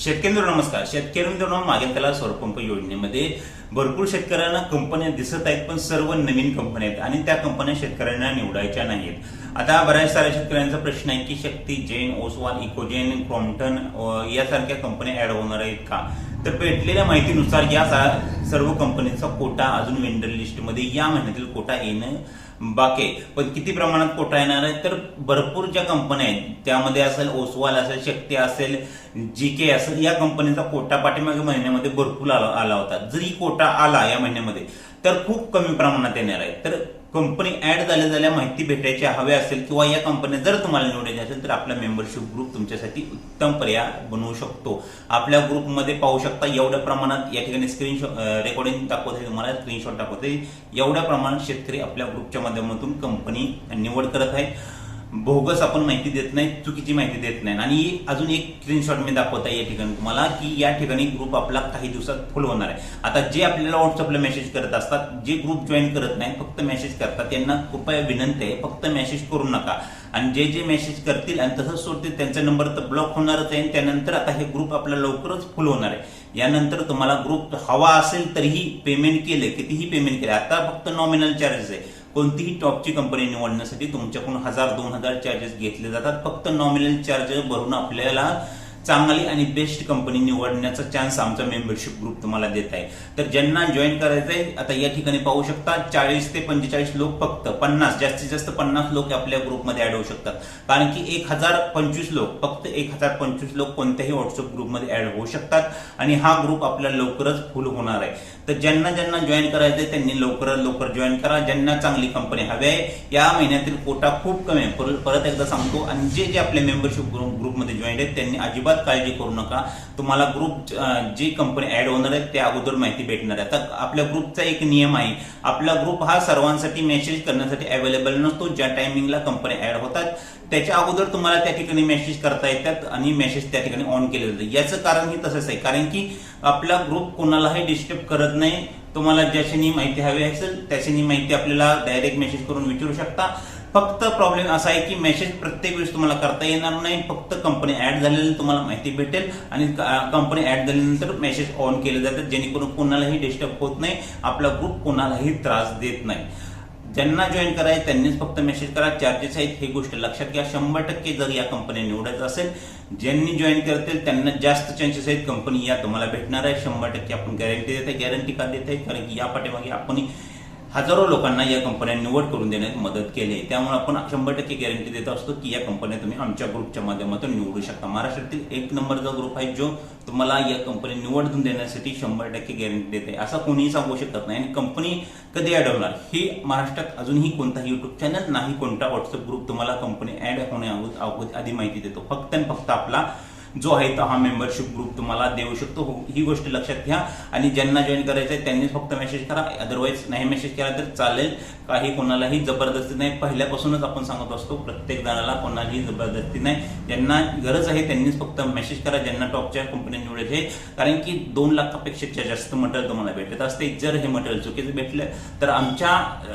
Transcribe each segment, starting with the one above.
शेतकरी नमस्कार. शेतकरी मित्रांनो मागेल त्याला सौरपंप योजनेमध्ये भरपूर शेतकऱ्यांना कंपन्या दिसत आहेत पण सर्व नवीन कंपन्या आहेत आणि त्या कंपन्या शेतकऱ्यांना निवडायच्या नाहीत. आता बऱ्याच साऱ्या शेतकऱ्यांचा प्रश्न आहे की शक्ती जैन ओसवाल इकोजेन क्रॉम्प्टन यासारख्या कंपन्या ऍड होणार आहेत का? तर भेटलेल्या माहितीनुसार या सा- सर्व कंपनीचा कोटा अजून वेंडर लिस्टमध्ये या महिन्यातील कोटा येणं बाकी आहे. पण किती प्रमाणात कोटा येणार आहे? तर भरपूर ज्या कंपन्या आहेत त्यामध्ये असेल ओसवाल असेल शक्ती असेल जी के असेल या कंपनीचा कोटा पाठीमागे महिन्यामध्ये भरपूर आला आला होता. जरी कोटा आला या महिन्यामध्ये तर खूप कमी प्रमाणात येणार आहे. तर कंपनी ऍड झाल्या झाल्या माहिती भेटायची हवी असेल किंवा या कंपन्या जर तुम्हाला निवडायची असेल तर आपला मेंबरशिप ग्रुप तुमच्यासाठी उत्तम पर्याय बनवू शकतो. आपल्या ग्रुपमध्ये पाहू शकता एवढ्या प्रमाणात या ठिकाणी स्क्रीनशॉट रेकॉर्डिंग दाखवते आहे तुम्हाला स्क्रीनशॉट दाखवते एवढ्या प्रमाणात शेतकरी आपल्या ग्रुपच्या माध्यमातून कंपनी निवड करत आहेत. बोगस आपण माहिती देत नाही चुकीची माहिती देत नाही. आणि अजून एक स्क्रीनशॉट मी दाखवत आहे या ठिकाणी तुम्हाला की या ठिकाणी ग्रुप आपला काही दिवसात फुल होणार आहे. आता जे आपल्याला व्हॉट्सअपला मेसेज करत असतात जे ग्रुप जॉईन करत नाही फक्त मेसेज करतात. त्यांना कृपया विनंती आहे फक्त मेसेज करू नका. आणि जे जे मेसेज करतील आणि तसंच सोडतील त्यांचा नंबर तर ब्लॉक होणारच आहे. आणि त्यानंतर आता हे ग्रुप आपला लवकरच फुल होणार आहे. यानंतर तुम्हाला ग्रुप हवा असेल तरीही पेमेंट केलं कितीही पेमेंट केलं. आता फक्त नॉमिनल चार्जेस आहे. कोणतीही टॉपची कंपनी निवडण्यासाठी तुमच्याकडून हजार दोन हजार चार्जेस घेतले जातात. फक्त नॉमिनल चार्ज भरून आपल्याला चांगली आणि बेस्ट कंपनी निवडण्याचा चान्स आमचा मेंबरशिप ग्रुप तुम्हाला देत आहे. तर ज्यांना जॉईन करायचं आहे आता या ठिकाणी पाहू शकता चाळीस ते पंचेचाळीस लोक फक्त पन्नास जास्तीत जास्त पन्नास लोक आपल्या ग्रुपमध्ये ऍड होऊ शकतात. कारण की एक हजार पंचवीस लोक फक्त एक हजार पंचवीस लोक कोणत्याही व्हॉट्सअप ग्रुपमध्ये ऍड होऊ शकतात. आणि हा ग्रुप आपल्या लवकरच फुल होणार आहे. तर ज्यांना ज्यांना जॉईन करायचं त्यांनी लवकरात लवकर जॉईन करा. ज्यांना चांगली कंपनी हवी आहे या महिन्यातील कोटा खूप कमी आहे. परत परत एकदा सांगतो आणि जे जे आपल्या मेंबरशिप ग्रुपमध्ये जॉईन आहेत त्यांनी अजिबात काळजी करू नका. तुम्हाला ग्रुप जी कंपनी ऍड होणार आहे त्या अगोदर माहिती भेटणार आहे. आता आपल्या ग्रुपचा एक नियम आहे. आपला ग्रुप हा सर्वांसाठी मेसेज करण्यासाठी अवेलेबल नसतो. ज्या टायमिंगला कंपनी ऍड होतात त्याच्या अगोदर तुम्हाला त्या ठिकाणी मेसेज करता येतात आणि मेसेज त्या ठिकाणी ऑन केले जाते याचं कारण ही तसंच आहे. कारण की आपला ग्रुप कोणालाही डिस्टर्ब करत नाही. तुम्हाला ज्याच्यानी माहिती हवी असेल त्याच्यानी माहिती आपल्याला डायरेक्ट मेसेज करून विचारू शकता. फक्त प्रॉब्लेम असा आहे की मेसेज प्रत्येक वेळेस तुम्हाला करता येणार नाही. फक्त कंपनी ऍड झालेली तुम्हाला माहिती भेटेल आणि कंपनी ऍड झाल्यानंतर मेसेज ऑन केले जातात. जेणेकरून कोणालाही डिस्टर्ब होत नाही. आपला ग्रुप कोणालाही त्रास देत नाही. ज्यांना जॉईन करायचं त्यांनीच फक्त मेसेज करा. चार्जेस आहेत ही गोष्ट लक्षात घ्या. शंभर टक्के जर या कंपनी निवडायचं असेल ज्यांनी जॉईन करतील त्यांना जास्त चान्सेस आहेत. कंपनी या तुम्हाला भेटणार आहे. शंभर टक्के आपण गॅरंटी देत आहे. गॅरंटी का देत आहे. कारण की या पाठीमागे आपण हजारो लोकांना या कंपन्या निवड करून देण्यात मदत केली आहे. त्यामुळे आपण शंभर टक्के गॅरंटी देत असतो की या कंपन्या तुम्ही आमच्या ग्रुपच्या माध्यमातून निवडू शकता. महाराष्ट्रातील एक नंबरचा ग्रुप आहे जो तुम्हाला या कंपनी निवडून देण्यासाठी शंभर टक्के गॅरंटी देते असा कोणीही सांगू शकत नाही. आणि कंपनी कधी ऍड होणार? ही महाराष्ट्रात अजूनही कोणताही युट्यूब चॅनल नाही कोणता व्हॉट्सअप ग्रुप तुम्हाला कंपनी ऍड होण्या आधी माहिती देतो. फक्त आणि फक्त आपला जो आहे तो हा मेंबरशिप ग्रुप तुम्हाला देऊ शकतो. हो, ही गोष्ट लक्षात घ्या. आणि ज्यांना जॉईन करायचं आहे त्यांनीच फक्त मेसेज करा. अदरवाईज नाही मेसेज केला तर चालेल. काही कोणालाही जबरदस्ती नाही. पहिल्यापासूनच आपण सांगत असतो प्रत्येक जणाला कोणालाही जबरदस्ती नाही. ज्यांना गरज आहे त्यांनीच फक्त मेसेज करा. ज्यांना टॉपच्या कंपनी निवडायचे कारण की दोन लाखापेक्षा जास्त मटेरियल तुम्हाला भेटत असते. जर हे मटेरियल चुकीचं भेटलं तर आमच्या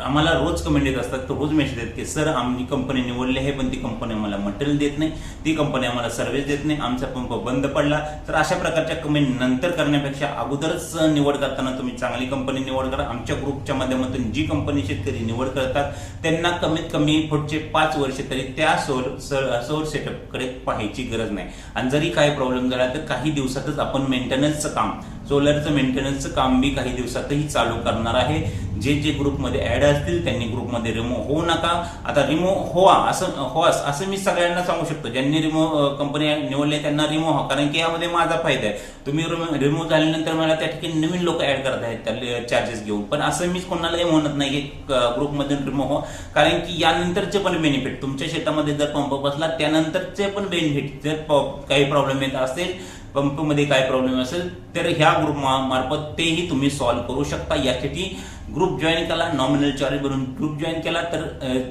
आम्हाला रोज कमेंट येत असतात. तर रोज मेसेज येत की सर आम्ही कंपनी निवडली आहे पण ती कंपनी आम्हाला मटेरियल देत नाही. ती कंपनी आम्हाला सर्व्हिस देत नाही. आमचा पंप बंद पडला तर अशा प्रकारच्या कमेंट नंतर करण्यापेक्षा अगोदरच निवड करताना तुम्ही चांगली कंपनी निवड करा. आमच्या ग्रुपच्या माध्यमातून जी कंपनी शेतकरी निवड करतात त्यांना कमीत कमी पुढचे पाच वर्ष तरी त्या सोर सोर सेटअपकडे पाहायची गरज नाही. आणि जरी काही प्रॉब्लेम झाला तर काही दिवसातच आपण मेंटेनन्सचं काम सोलरचं मेंटेनन्सचं काम बी काही दिवसातही चालू करणार आहे. जे जे ग्रुपमध्ये ऍड असतील त्यांनी ग्रुपमध्ये रिमूव्ह होऊ नका. आता रिमूव्ह होवा असं हो असं मी सगळ्यांना सांगू शकतो. ज्यांनी रिमूव्ह कंपनी निवडले त्यांना रिमूव्ह हो कारण की यामध्ये माझा फायदा आहे. तुम्ही रिमूव्ह झाल्यानंतर मला त्या ठिकाणी नवीन लोक ऍड करत आहेत त्या चार्जेस घेऊन. पण असं मी कोणालाही म्हणत नाही की ग्रुपमधून रिमूव्ह हो कारण की यानंतरचे पण बेनिफिट तुमच्या शेतामध्ये जर पंप बसला त्यानंतरचे पण बेनिफिट जर काही प्रॉब्लेम येत असेल पंपमध्ये काय प्रॉब्लेम असेल तर ह्या ग्रुप मार्फत तेही तुम्ही सॉल्व्ह करू शकता. यासाठी ग्रुप जॉईन केला नॉमिनल चार्ज भरून ग्रुप जॉईन केला तर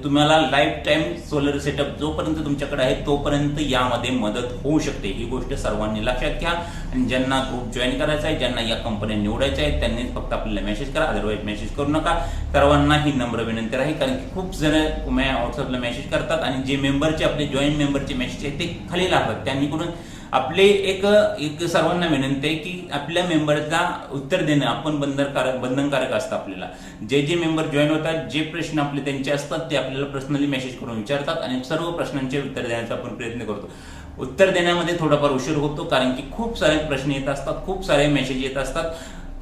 तुम्हाला लाईफ टाईम सोलर सेटअप जोपर्यंत तुमच्याकडे आहे तोपर्यंत यामध्ये मदत होऊ शकते. ही गोष्ट सर्वांनी लक्षात घ्या. आणि ज्यांना ग्रुप जॉईन करायचा आहे ज्यांना या कंपन्या निवडायच्या आहेत त्यांनी फक्त आपल्याला मेसेज करा. अदरवाईज मेसेज करू नका. सर्वांना ही नम्र विनंती आहे कारण की खूप जण व्हॉट्सअपला मेसेज करतात आणि जे मेंबरचे आपले जॉईन मेंबरचे मेसेज आहेत ते खाली लागतात. त्यांनी करून आपले एक एक सर्वांना विनंती आहे की आपल्या मेंबरला उत्तर देणं आपण बंधनकारक बंधनकारक असतं आपल्याला. जे जे मेंबर जॉईन होतात जे प्रश्न आपले त्यांचे असतात ते आपल्याला पर्सनली मेसेज करून विचारतात आणि सर्व प्रश्नांचे उत्तर देण्याचा आपण प्रयत्न करतो. उत्तर देण्यामध्ये थोडाफार उशीर होतो कारण की खूप सारे प्रश्न येत असतात खूप सारे मेसेज येत असतात.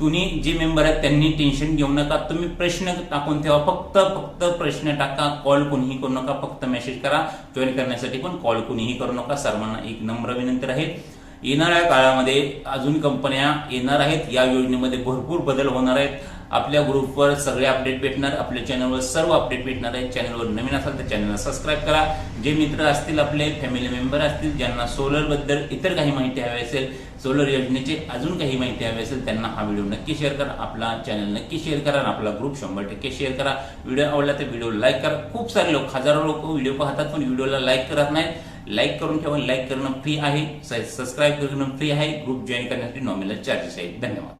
तुम्ही जे मेंबर आहेत त्यांनी टेन्शन घेऊ नका. तुम्ही प्रश्न टाकून ठेवा. फक्त फक्त प्रश्न टाका. कॉल कोणीही करू नका. फक्त मेसेज करा. जॉईन करण्यासाठी पण कॉल कोणीही करू नका. सर्वांना एक नम्र विनंती आहे. येणाऱ्या काळामध्ये अजून कंपन्या येणार आहेत. या योजनेमध्ये भरपूर बदल होणार आहेत. आपल्या ग्रुपवर सगळे अपडेट भेटणार आपल्या चॅनलवर सर्व अपडेट भेटणार आहे. चॅनलवर नवीन असाल तर चॅनलला सबस्क्राईब करा. जे मित्र असतील आपले फॅमिली मेंबर असतील ज्यांना सोलरबद्दल इतर काही माहिती हवी असेल सोलर योजनेची अजून काही माहिती हवी असेल त्यांना हा व्हिडिओ नक्की शेअर करा. आपला चॅनल नक्की शेअर करा आणि आपला ग्रुप शंभर टक्के शेअर करा. व्हिडिओ आवडला तर व्हिडिओ लाईक करा. खूप सारे लोक हजारो लोक व्हिडिओ पाहतात पण व्हिडिओला लाईक करत नाहीत. लाईक करून ठेवा लाईक करणं फ्री आहे. सबस्क्राईब करणं फ्री आहे. ग्रुप जॉईन करण्यासाठी नॉमिनल चार्जेस आहेत. धन्यवाद.